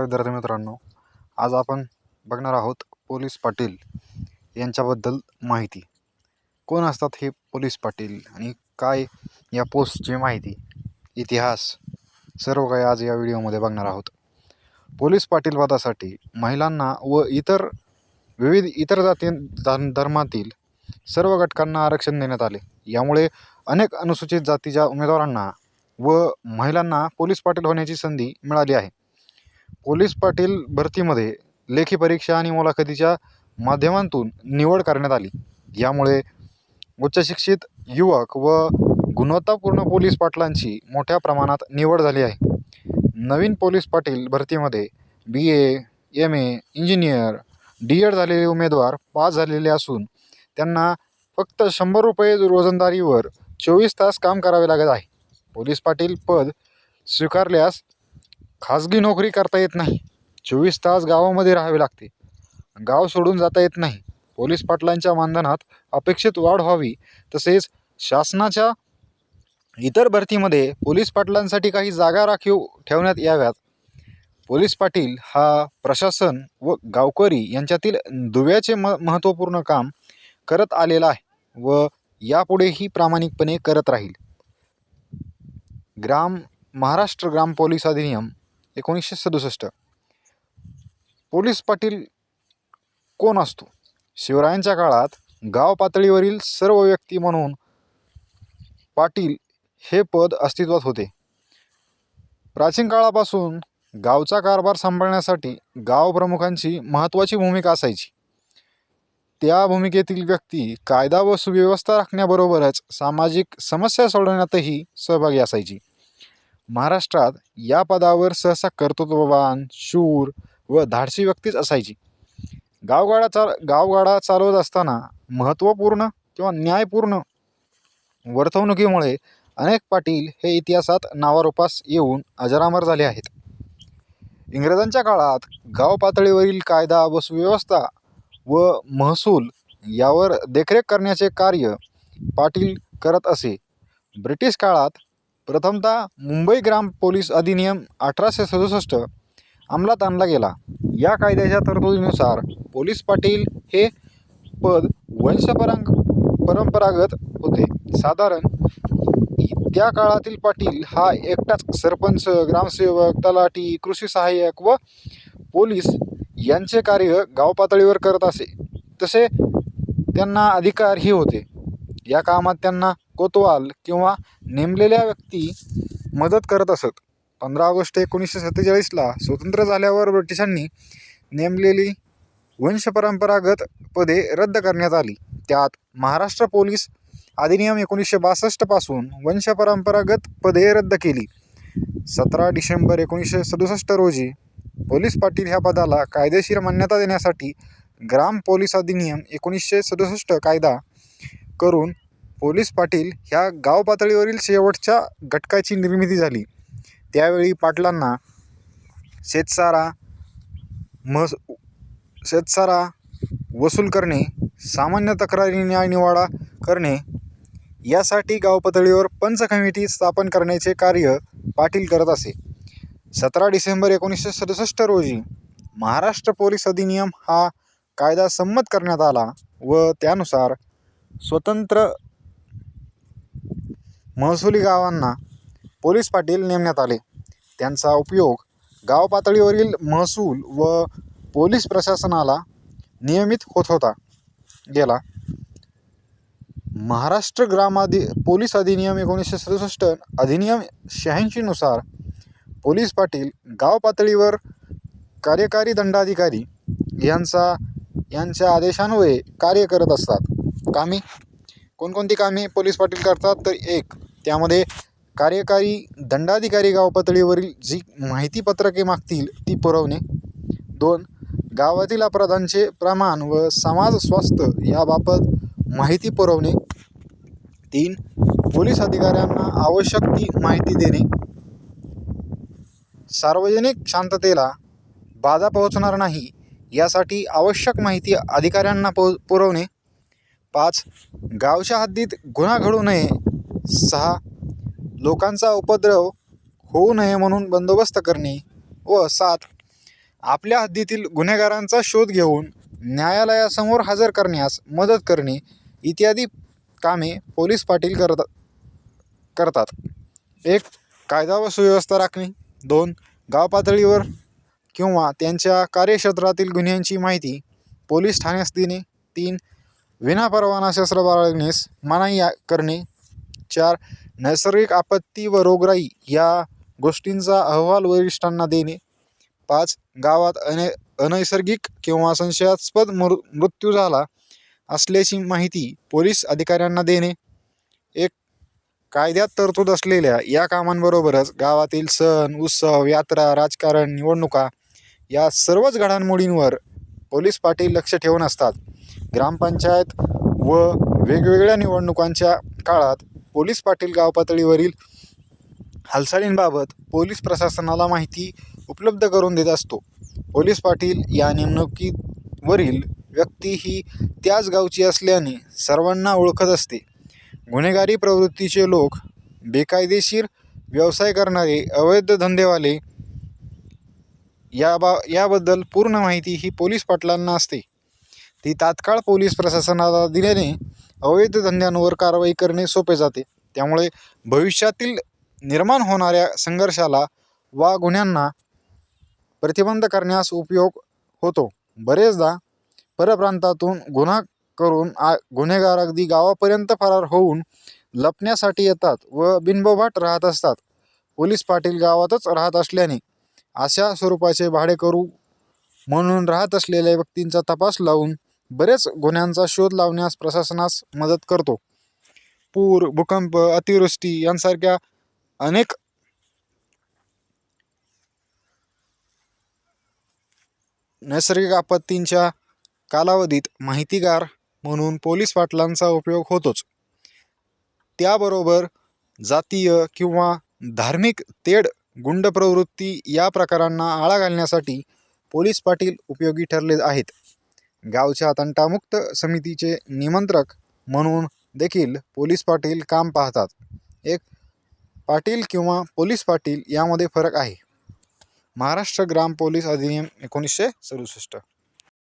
विद्यार्थी मित्रांनो आज आपण बघणार आहोत पोलीस पाटील यांच्याबद्दल माहिती. कोण असतात हे पोलीस पाटील आणि काय या पोस्टची माहिती इतिहास सर्व काही आज या व्हिडिओमध्ये बघणार आहोत. पोलीस पाटील पदासाठी महिलांना व इतर विविध इतर जाती धर्मातील सर्व घटकांना आरक्षण देण्यात आले. यामुळे अनेक अनुसूचित जातीच्या उमेदवारांना व महिलांना पोलीस पाटील होण्याची संधी मिळाली आहे. पोलीस पाटील भरतीमध्ये लेखी परीक्षा आणि मुलाखतीच्या माध्यमातून निवड करण्यात आली. यामुळे उच्चशिक्षित युवक व गुणवत्तापूर्ण पोलीस पाटलांची मोठ्या प्रमाणात निवड झाली आहे. नवीन पोलीस पाटील भरतीमध्ये B A M A engineer D Ed झालेले उमेदवार पास झालेले असून त्यांना फक्त शंभर रुपये रोजंदारीवर चोवीस तास काम करावे लागत आहे. पोलीस पाटील पद स्वीकारल्यास खाजगी नोकरी करता येत नाही. चोवीस तास गावामध्ये राहावे लागते. गाव सोडून जाता येत नाही. पोलीस पाटलांच्या मानधनात अपेक्षित वाढ व्हावी. तसेच शासनाच्या इतर भरतीमध्ये पोलीस पाटलांसाठी काही जागा राखीव ठेवण्यात याव्यात. पोलीस पाटील हा प्रशासन व गावकरी यांच्यातील दुव्याचे म महत्त्वपूर्ण काम करत आलेला आहे व यापुढेही प्रामाणिकपणे करत राहील. ग्राम महाराष्ट्र ग्राम पोलीस अधिनियम एकोणीसशे सदुसष्ट. पोलीस पाटील कोण असतो? शिवरायांच्या काळात गाव पातळीवरील सर्व व्यक्ती म्हणून पाटील हे पद अस्तित्वात होते. प्राचीन काळापासून गावचा कारभार सांभाळण्यासाठी गाव प्रमुखांची महत्त्वाची भूमिका असायची. त्या भूमिकेतील व्यक्ती कायदा व सुव्यवस्था राखण्याबरोबरच सामाजिक समस्या सोडवण्यातही सहभागी असायची. महाराष्ट्रात या पदावर सहसा कर्तृत्ववान शूर व धाडसी व्यक्तीच असायची. गावगाडा चाल गावगाडा चालवत असताना महत्त्वपूर्ण किंवा न्यायपूर्ण वर्तवणुकीमुळे अनेक पाटील हे इतिहासात नावारूपास येऊन अजरामर झाले आहेत. इंग्रजांच्या काळात गाव पातळीवरील कायदा व सुव्यवस्था व महसूल यावर देखरेख करण्याचे कार्य पाटील करत असे. ब्रिटिश काळात प्रथमतः मुंबई ग्राम पोलीस अधिनियम अठराशे सदुसष्ट अंमलात आणला गेला. या कायद्याच्या तरतुदीनुसार पोलीस पाटील हे पद वंशपरांग परंपरागत होते. साधारण त्या काळातील पाटील हा एकटाच सरपंच ग्रामसेवक तलाठी कृषी सहाय्यक व पोलीस यांचे कार्य गाव पातळीवर करत असे. तसे त्यांना अधिकारही होते. या कामात त्यांना कोतवाल किंवा नेमलेल्या व्यक्ती मदत करत असत. पंधरा ऑगस्ट एकोणीसशे सत्तेचाळीसला स्वतंत्र झाल्यावर ब्रिटिशांनी नेमलेली वंशपरंपरागत पदे रद्द करण्यात आली. त्यात महाराष्ट्र पोलीस अधिनियम एकोणीसशे बासष्टपासून वंशपरंपरागत पदे रद्द केली. सतरा डिसेंबर एकोणीसशे सदुसष्ट रोजी पोलीस पाटील ह्या पदाला कायदेशीर मान्यता देण्यासाठी ग्राम पोलीस अधिनियम एकोणीसशे सदुसष्ट कायदा करून पोलीस पाटील ह्या गाव पातळीवरील शेवटच्या घटकाची निर्मिती झाली. त्यावेळी पाटलांना शेतसारा महस शेतसारा वसूल करणे सामान्य तक्रारी न्याय निवाडा करणे यासाठी गाव पातळीवर पंच कमिटी स्थापन करण्याचे कार्य पाटील करत असे. सतरा डिसेंबर एकोणीसशे सदुसष्ट रोजी महाराष्ट्र पोलीस अधिनियम हा कायदा संमत करण्यात आला व त्यानुसार स्वतंत्र महसुली गावांना पोलीस पाटील नेमण्यात आले. त्यांचा उपयोग गाव पातळीवरील महसूल व पोलीस प्रशासनाला नियमित होत होता. गेला. महाराष्ट्र ग्रामाधि पोलीस अधिनियम एकोणीसशे सदुसष्ट अधिनियम शहाऐंशीनुसार पोलीस पाटील गाव पातळीवर कार्यकारी दंडाधिकारी यांचा यांच्या आदेशान्वये कार्य करत असतात. कामे. कोणकोणती कामे पोलीस पाटील करतात? तर एक त्यामध्ये कार्यकारी दंडाधिकारी गाव पातळीवरील जी माहितीपत्रके मागतील ती पुरवणे. दोन गावातील अपराधांचे प्रमाण व समाज स्वास्थ्य याबाबत माहिती पुरवणे. तीन पोलीस अधिकाऱ्यांना आवश्यक ती माहिती देणे. सार्वजनिक शांततेला बाधा पोहोचणार नाही यासाठी आवश्यक माहिती अधिकाऱ्यांना पो पुरवणे. पाच गावच्या हद्दीत गुन्हा घडू नये सहा. लोकांचा उपद्रव होऊ नये म्हणून बंदोबस्त करणे व सात. आपल्या हद्दीतील गुन्हेगारांचा शोध घेऊन न्यायालयासमोर हजर करण्यास मदत करणे इत्यादी कामे पोलीस पाटील करत करतात. एक कायदा व सुव्यवस्था राखणे. दोन गाव पातळीवर किंवा त्यांच्या कार्यक्षेत्रातील गुन्ह्यांची माहिती पोलीस ठाण्यास देणे. तीन विनापरवाना शस्त्र बाळगण्यास मनाई करणे. चार नैसर्गिक आपत्ती व रोगराई या गोष्टींचा अहवाल वरिष्ठांना देणे. पाच गावात अने अनैसर्गिक किंवा संशयास्पद मृ मृत्यू झाला असल्याची माहिती पोलीस अधिकाऱ्यांना देणे. एक कायद्यात तरतूद असलेल्या या कामांबरोबरच गावातील सण उत्सव यात्रा राजकारण निवडणुका या सर्वच घडामोडींवर पोलीस पाटील लक्ष ठेवून असतात. ग्रामपंचायत व वेगवेगळ्या निवडणुकांच्या काळात पोलीस पाटील गाव पातळीवरील हालचालींबाबत पोलीस प्रशासनाला माहिती उपलब्ध करून देत असतो. पोलीस पाटील या नेमणुकीवरील व्यक्ती ही त्याच गावची असल्याने सर्वांना ओळखत असते. गुन्हेगारी प्रवृत्तीचे लोक बेकायदेशीर व्यवसाय करणारे अवैध धंदेवाले याबा याबद्दल पूर्ण माहिती ही पोलीस पाटलांना असते. ती तात्काळ पोलीस प्रशासनाला दिल्याने अवैध धंद्यांवर कारवाई करणे सोपे जाते. त्यामुळे भविष्यातील निर्माण होणाऱ्या संघर्षाला वा गुन्ह्यांना प्रतिबंध करण्यास उपयोग होतो. बरेचदा परप्रांतातून गुन्हा करून आ गुन्हेगार अगदी गावापर्यंत फरार होऊन लपण्यासाठी येतात व बिनबोभाट राहत असतात. पोलीस पाटील गावातच राहत असल्याने अशा स्वरूपाचे भाडेकरू म्हणून राहत असलेल्या व्यक्तींचा तपास लावून बरेच गुन्ह्यांचा शोध लावण्यास प्रशासनास मदत करतो. पूर भूकंप अतिवृष्टी यांसारख्या अनेक नैसर्गिक आपत्तींच्या कालावधीत माहितीगार म्हणून पोलीस पाटलांचा उपयोग होतोच. त्याबरोबर जातीय किंवा धार्मिक तेढ गुंड प्रवृत्ती या प्रकारांना आळा घालण्यासाठी पोलीस पाटील उपयोगी ठरले आहेत. गावच्या तंटामुक्त समितीचे निमंत्रक म्हणून देखील पोलीस पाटील काम पाहतात. एक पाटील किंवा पोलीस पाटील यामध्ये फरक आहे. महाराष्ट्र ग्राम पोलीस अधिनियम एकोणीसशे सदुसष्ट.